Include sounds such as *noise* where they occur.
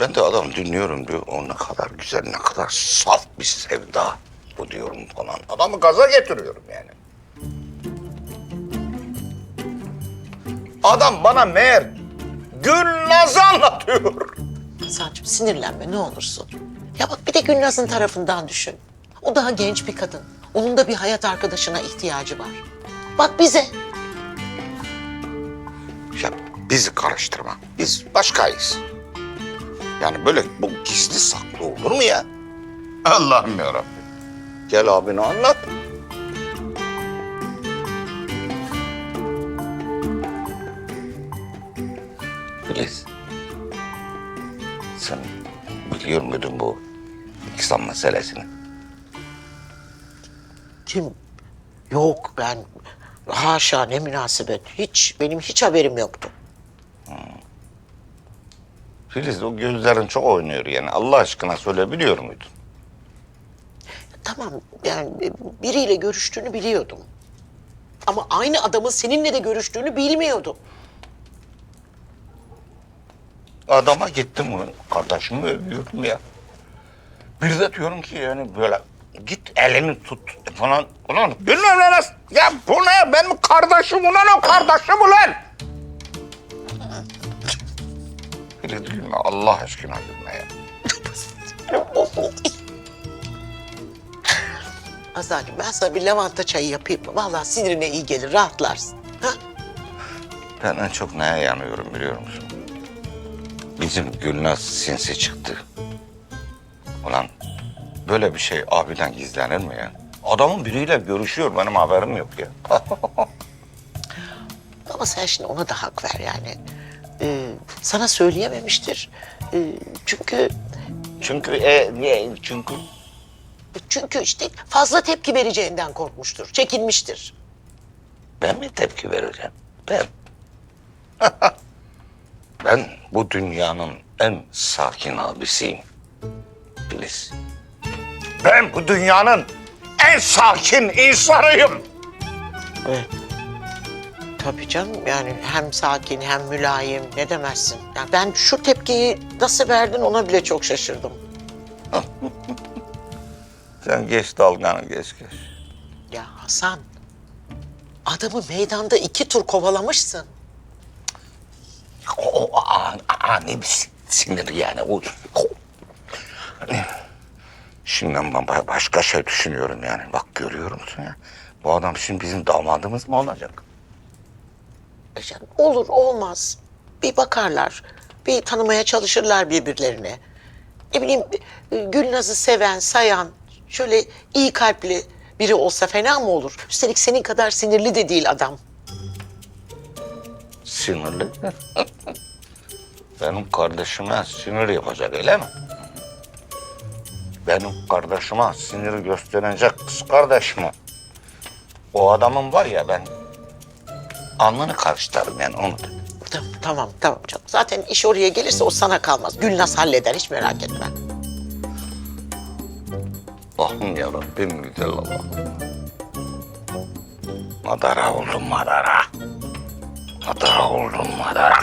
Ben de adam dinliyorum diyor. O ne kadar güzel, ne kadar saf bir sevda bu diyorum falan. Adamı gaza getiriyorum yani. Adam bana meğer Gülnaz'ı anlatıyor. Hasan'cığım sinirlenme ne olursun. Ya bak bir de Gülnaz'ın tarafından düşün. O daha genç bir kadın. Onun da bir hayat arkadaşına ihtiyacı var. Bak bize. Ya bizi karıştırma. Biz başkayız. Yani böyle bu gizli saklı olur mu ya? Allah'ım yarabbim. Gel abine anlat. Filiz. Sen biliyor muydun bu İhsan meselesini? Kim? Yok ben haşa ne münasebet. Hiç benim hiç haberim yoktu. Filiz o gözlerin çok oynuyor yani. Allah aşkına söyle biliyor muydun? Tamam yani biriyle görüştüğünü biliyordum. Ama aynı adamın seninle de görüştüğünü bilmiyordum. Adama gittim kardeşimi övüyorum ya. Bir de diyorum ki yani böyle git elini tut falan. Ulan bilmem ne. Ya bu ne benim kardeşim ulan o kardeşim ulan. Biri gülme Allah aşkına gülme ya. Azancığım ben sana bir lavanta çayı yapayım mı? Vallahi sinirine iyi gelir, rahatlarsın. Ha? Ben en çok neye yanıyorum biliyor musun? Bizim Gülnaz sinsi çıktı. Ulan böyle bir şey abiden gizlenir mi ya? Adamın biriyle görüşüyor benim haberim yok ya. *laughs* Ama sen şimdi ona da hak ver yani. Ee, sana söyleyememiştir. Ee, çünkü çünkü e, niye? Çünkü çünkü işte fazla tepki vereceğinden korkmuştur, çekinmiştir. ben mi tepki vereceğim? Ben. *laughs* ben bu dünyanın en sakin abisiyim. Filiz. Ben bu dünyanın en sakin insanıyım. Evet. Tabii canım yani hem sakin hem mülayim ne demezsin. Yani ben şu tepkiyi nasıl verdin ona bile çok şaşırdım. *laughs* Sen geç dalganı geç geç. Ya Hasan, adamı meydanda iki tur kovalamışsın. O, o ani, ani bir sinir yani. O, o. Hani, Şimdi ben ba- başka şey düşünüyorum yani. Bak görüyor musun ya? Bu adam şimdi bizim damadımız mı olacak? Canım, olur olmaz. Bir bakarlar, bir tanımaya çalışırlar birbirlerini. Ne bileyim Gülnaz'ı seven, sayan, şöyle iyi kalpli biri olsa fena mı olur? Üstelik senin kadar sinirli de değil adam. Sinirli. *laughs* Benim kardeşime sinir yapacak öyle mi? Benim kardeşime sinir gösterecek kız kardeşime. O adamın var ya ben alnını karıştırırım yani onu. Tamam, tamam, tamam canım. Zaten iş oraya gelirse o sana kalmaz. Gülnaz halleder, hiç merak etme. Allah'ım yarabbim güzel Allah'ım. Madara oldum madara. Madara oldum madara.